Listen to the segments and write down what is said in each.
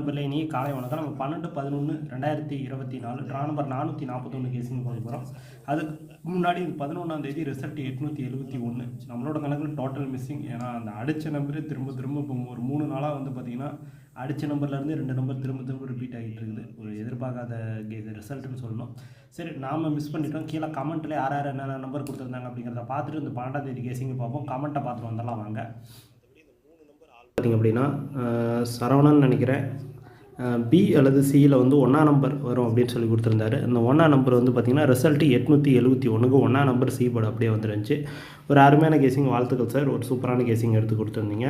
நம்பரில் இனி காலை வணக்கம். நம்ம பன்னெண்டு பதினொன்று ரெண்டாயிரத்தி இருபத்தி நாலு ட்ரா நம்பர் நானூற்றி நாற்பத்தொன்று கேசிங் பார்க்க போகிறோம் அதுக்கு முன்னாடி பதினொன்றாம் தேதி ரிசல்ட் எட்நூற்றி எழுபத்தி ஒன்று நம்மளோட கணக்கில் டோட்டல் மிஸ்ஸிங் ஏன்னா அந்த அடித்த நம்பரே திரும்ப திரும்ப இப்போ ஒரு மூணு நாளாக வந்து பார்த்திங்கன்னா அடித்த நம்பர்லேருந்து ரெண்டு நம்பர் திரும்ப திரும்ப ரிப்பீட் ஆகிட்டு இருக்குது. ஒரு எதிர்பார்க்காத ரிசல்ட்னு சொல்லணும். சரி நாம் மிஸ் பண்ணிட்டோம். கீழே கமெண்ட்டில் யார் யார் என்னென்ன நம்பர் கொடுத்துருந்தாங்க அப்படிங்கிறத பார்த்துட்டு இந்த பன்னெண்டாம் தேதி கேசிங்க பார்ப்போம். கமெண்ட்டை பார்த்துட்டு வந்துடலாம் வாங்க. பார்த்திங்க அப்படின்னா சரவணன் நினைக்கிறேன். பி அல்லது சியில் வந்து ஒன்றா நம்பர் வரும் அப்படின்னு சொல்லி கொடுத்துருந்தாரு. அந்த ஒன்றா நம்பர் வந்து பார்த்திங்கன்னா ரிசல்ட்டு எட்நூற்றி எழுபத்தி ஒன்றுக்கு ஒன்றா நம்பர் சி போர்டு அப்படியே வந்துருந்துச்சு. ஒரு அருமையான கேசிங் வாழ்த்துக்கள் சார் ஒரு சூப்பரான கேசிங் எடுத்து கொடுத்துருந்தீங்க.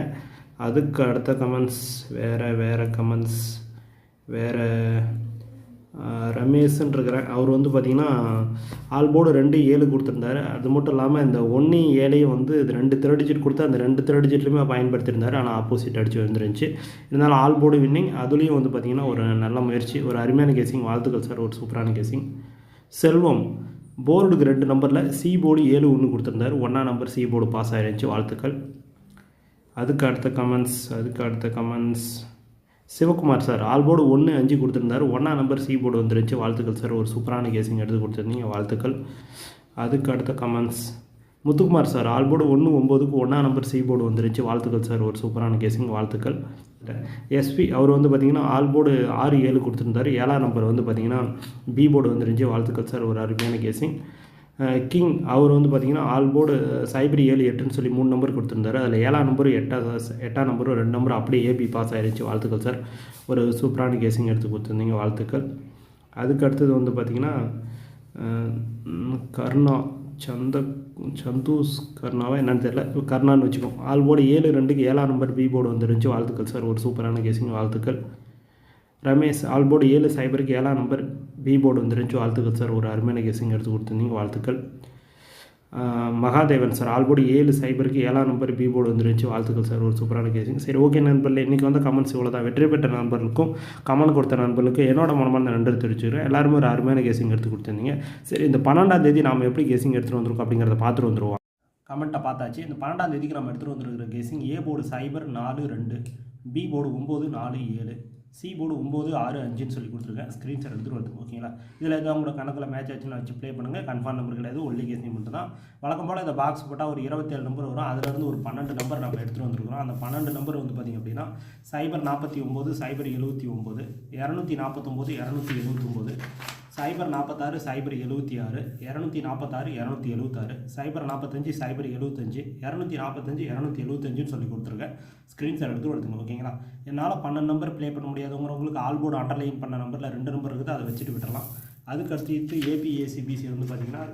அதுக்கு அடுத்த கமெண்ட்ஸ் வேறு வேறு கமெண்ட்ஸ் வேறு ரமேஷ்ன்னு இருக்கிறேன் அவர் வந்து பார்த்திங்கன்னா ஆல் போர்டு ரெண்டு ஏழு கொடுத்துருந்தாரு. அது மட்டும் இல்லாமல் இந்த ஒன்று ஏழையும் வந்து இது ரெண்டு தேர்ட் டிஜிட் கொடுத்து அந்த ரெண்டு தேர்ட் டிஜிட்லையுமே பயன்படுத்தியிருந்தார். ஆனால் ஆப்போசிட் அடிச்சு வந்துருந்துச்சு இருந்தாலும் ஆல் போர்டு வின்னிங் அதுலேயும் வந்து பார்த்திங்கன்னா ஒரு நல்ல முயற்சி. ஒரு அருமையான கேசிங் வாழ்த்துக்கள் சார் ஒரு சூப்பரான கேசிங் செல்வம் போர்டுக்கு ரெண்டு நம்பரில் சி போர்டு ஏழு ஒன்று கொடுத்துருந்தாரு. ஒன்றா நம்பர் சி போர்டு பாஸ் ஆகிருந்துச்சு வாழ்த்துக்கள். அதுக்கு அடுத்த கமெண்ட்ஸ் அதுக்கு அடுத்த comments Sivakumar sir all board ஒன்று அஞ்சு கொடுத்துருந்தாரு. ஒன்றா நம்பர் சி போர்டு வந்துருச்சு. வாழ்த்துக்கள் சார். ஒரு சூப்பரான கேசிங் எடுத்து கொடுத்துருந்தீங்க. வாழ்த்துக்கள். அதுக்கு அடுத்த comments Muthukumar sir all board ஒன்று ஒம்போதுக்கு ஒன்றா நம்பர் சி போர்டு வந்துருச்சு. வாழ்த்துக்கள் சார். ஒரு சூப்பரான கேசிங். வாழ்த்துக்கள். எஸ்பி அவர் வந்து பார்த்தீங்கன்னா ஆல் போர்டு ஆறு ஏழு கொடுத்துருந்தாரு. ஏழாம் நம்பர் வந்து பார்த்தீங்கன்னா பி போர்டு வந்துருந்துச்சு வாழ்த்துக்கள் சார். ஒரு அருமையான கேசிங். கிங் அவர் வந்து பார்த்தீங்கன்னா ஆல்போர்டு சைபர் ஏழு எட்டுன்னு சொல்லி மூணு நம்பர் கொடுத்துருந்தாரு. அதில் ஏழாம் நம்பரும் எட்டாம் எட்டாம் நம்பரும் ரெண்டு நம்பரும் அப்படியே ஏபி பாஸ் ஆயிருச்சு. வாழ்த்துக்கள் சார் ஒரு சூப்பரான கேசிங் எடுத்து கொடுத்துருந்தீங்க. வாழ்த்துக்கள். அதுக்கு அடுத்தது வந்து பார்த்திங்கன்னா கர்ணா சந்த சந்தூஸ் கர்ணாவா என்னன்னு தெரியல. கர்ணான்னு வச்சுக்கோம் ஆல் போர்டு ஏழு ரெண்டுக்கு ஏழாம் நம்பர் பி போர்டு வந்துருந்துச்சு. வாழ்த்துக்கள் சார் ஒரு சூப்பரான கேசிங் வாழ்த்துக்கள். ரமேஷ் ஆல் போர்டு ஏழு சைபருக்கு ஏழாம் நம்பர் பி போர்டு வந்துருந்துச்சு. வாழ்த்துக்கள் சார். ஒரு அருமையான கெஸிங் எடுத்து கொடுத்துருந்தீங்க. வாழ்த்துக்கள். மகாதேவன் சார் ஆல்போர்டு ஏழு சைபருக்கு ஏழாம் நம்பர் பி போர்டு வந்துருந்துச்சு. வாழ்த்துக்கள் சார். ஒரு சூப்பரான கேசிங் சரி ஓகே நண்பர்கள் இன்றைக்கி வந்து கமெண்ட்ஸ் இவ்வளோ தான் வெற்றி பெற்ற நண்பர்களுக்கும் கமெண்ட் கொடுத்த நண்பர்களுக்கும் என்னோட மனமான நன்றி தெரிவிச்சுக்கிறேன். எல்லாருமே ஒரு அருமையான கேசிங் எடுத்து கொடுத்துருந்தீங்க. சரி இந்த பன்னெண்டாம் தேதி நாம் எப்படி கேசிங் எடுத்துகிட்டு வந்திருக்கோம் அப்படிங்கிறத பார்த்துட்டு வந்துருவோம். கமெண்ட்டை பார்த்தாச்சு. இந்த பன்னெண்டாம் தேதிக்கு நம்ம எடுத்துகிட்டு வந்துருக்கிற கேசிங் ஏ போர்டு சைபர் நாலு ரெண்டு பி போர்டு ஒம்பது நாலு ஏழு. சி போர்டு ஒம்பது ஆறு அஞ்சுன்னு சொல்லி கொடுத்துருக்கேன். ஸ்க்ரீன்ஷாட் எடுத்துகிட்டு வந்து ஓகேங்களா இதில் எதாவது உங்களோட கணக்கில் மேட்ச் ஆச்சுன்னு வச்சு ப்ளே பண்ணுங்கள் கன்ஃபார்ம் நம்பர் கிடையாது. ஒன்லி கேசிங் மட்டும் தான் வழக்கம் போல் இந்த பாக்ஸ் போட்டால் ஒரு இருபத்தேழு நம்பர் வரும். அதுலேருந்து ஒரு பன்னெண்டு நம்பர் நம்ம எடுத்துகிட்டு வந்துருக்கிறோம். அந்த பன்னெண்டு நம்பர் வந்து பார்த்திங்க அப்படின்னா சைபர் நாற்பத்தி ஒம்பது சைபர் எழுபத்தி ஒம்பது இரநூத்தி நாற்பத்தொம்போது இரநூத்தி எழுபத்தொம்போது சைபர் நாற்பத்தாறு சைபர் எழுபத்தி ஆறு இரநூத்தி நாற்பத்தாறு இரநூத்தி எழுபத்தாறு சைபர் நாற்பத்தஞ்சு சைபர் எழுபத்தஞ்சு இரநூத்தி நாற்பத்தஞ்சு இரநூத்தி எழுபத்தஞ்சுன்னு சொல்லி கொடுத்துருக்கேன் ஸ்க்ரீன்ஷாட் எடுத்து எடுத்துங்க ஓகேங்களா? என்னால் பன்னெண்டு நம்பர் ப்ளே பண்ண முடியாதவங்களுக்கு ஆல் போர்டு அண்டர்லைன் பண்ண நம்பரில் ரெண்டு நம்பர் இருக்குது அதை வச்சுட்டு விட்டுறலாம். அதுக்கு அடுத்து ஏபிஏசிபிசி வந்து பார்த்திங்கன்னா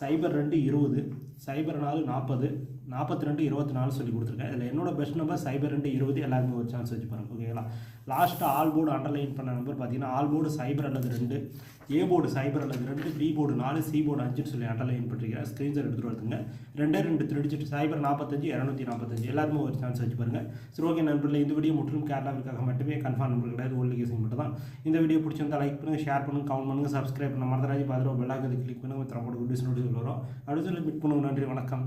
சைபர் ரெண்டு இருபது சைபர் நாலு நாற்பது நாற்பத்தி ரெண்டு இருபத்தி நாலு சொல்லி கொடுத்துருக்கேன். இதில் என்னோட பெஸ்ட் நம்பர் சைபர் ரெண்டு இருபது எல்லாருமே ஒரு சான்ஸ் வச்சு பாருங்க ஓகேங்களா லாஸ்ட்டாக ஆல் போர்டு அண்டர்லைன் பண்ண நம்பர் பார்த்தீங்கன்னா ஆல் போர்டு சைபர் அல்லது ரெண்டு ஏ போர்டு சைபர் அல்லது ரெண்டு பி போர்டு நாலு சி போர்டு அஞ்சுன்னு சொல்லி அண்டர்லைன் பண்ணிருக்கிறேன் ஸ்க்ரீன்ஷாட் எடுத்துகிட்டு வருதுங்க ரெண்டே ரெண்டு திருடிச்சிட்டு சைபர் நாற்பத்தஞ்சு இரநூத்தி நாற்பத்தஞ்சு எல்லாருமே ஒரு சான்ஸ் வச்சு பாருங்க. சரி ஓகே நண்பர்களே இந்த வீடியோ முற்றிலும் கேரளாவிற்காக மட்டுமே கன்ஃபார்ம் நம்பர் கிடையாது. ஓல்டு கேசிங் மட்டும் தான் இந்த வீடியோ பிடிச்சிருந்தா லைக் பண்ணுங்கள் ஷேர் பண்ணுங்கள் கமெண்ட் பண்ணுங்கள் சப்ஸ்கிரைப் பண்ண மறந்துடாது பார்த்துட்டு பெல்லாக்கதை கிளிக் பண்ணுங்கள் திறப்போட குட் நோட்டிஸ் வரும். அடுத்து சொல்லி மீட் பண்ணுங்க நன்றி வணக்கம்.